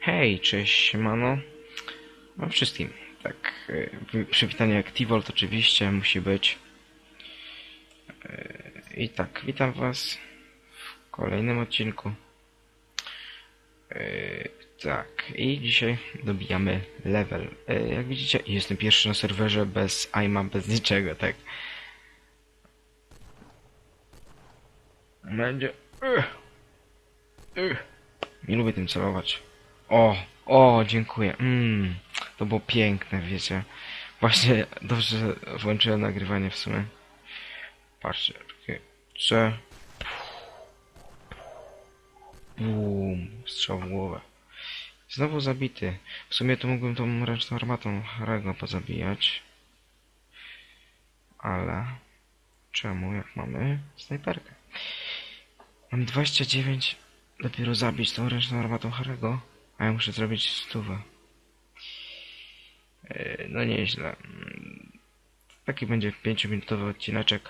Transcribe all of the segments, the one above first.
Hej, cześć, siemano. Wam wszystkim. Tak, e, przywitanie Activol oczywiście musi być. E, I tak, witam was w kolejnym odcinku. E, Tak, i dzisiaj dobijamy level. Jak widzicie, jestem pierwszy na serwerze bez aima, bez niczego, tak. Będzie... Nie lubię tym celować. O, o, dziękuję. Mm, to było piękne, wiecie. Właśnie dobrze włączyłem nagrywanie w sumie. Patrzcie, takie C. Bum, strzał w głowę. Znowu zabity. W sumie to mógłbym tą ręczną armatą Harego pozabijać. Ale... Czemu, jak mamy snajperkę? Mam 29 dopiero zabić tą ręczną armatą Harego, a ja muszę zrobić stówę. Yy, No nieźle. Mm, Taki będzie 5-minutowy odcineczek.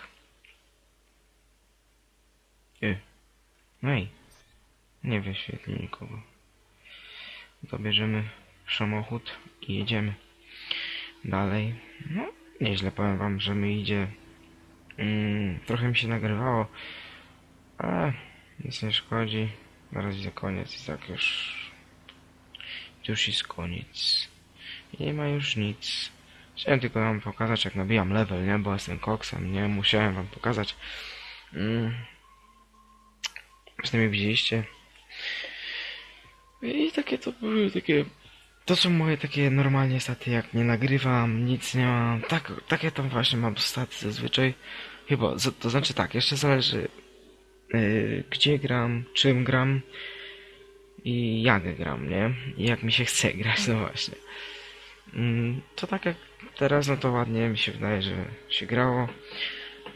Yy. No i nie wyświetli nikogo. To bierzemy samochód i jedziemy dalej. No, nieźle powiem wam, że mi idzie. Mm, trochę mi się nagrywało, ale nic nie szkodzi. Na razie koniec i tak już... Już jest koniec. I nie ma już nic. Chciałem tylko wam pokazać jak nabijam level, nie? Bo jestem koksem, nie? Musiałem wam pokazać. Mm. Przynajmniej widzieliście. I takie to były takie... To są moje takie normalnie staty, jak nie nagrywam, nic nie mam. Tak, takie tam właśnie mam staty zazwyczaj. Chyba, to znaczy tak, jeszcze zależy yy, gdzie gram, czym gram i jak gram, nie? I jak mi się chce grać, no właśnie. Mm, to tak jak teraz, no to ładnie mi się wydaje, że się grało.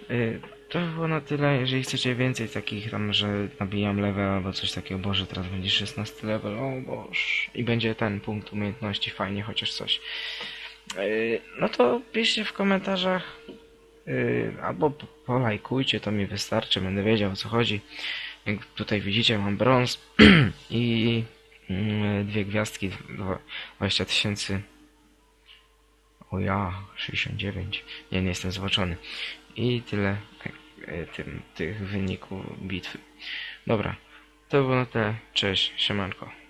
Yy, to było na tyle, jeżeli chcecie więcej takich tam, że nabijam level albo coś takiego, boże, teraz będzie 16 level, o boż. I będzie ten punkt umiejętności, fajnie, chociaż coś. Yy, no to piszcie w komentarzach, albo po- polajkujcie, to mi wystarczy, będę wiedział o co chodzi. Jak tutaj widzicie, mam brąz i mm, dwie gwiazdki, dwa- 20 tysięcy. O ja, 69. Nie, nie jestem zobaczony. I tyle e, tym, tych wyników bitwy. Dobra, to było na tyle. Cześć, siemanko.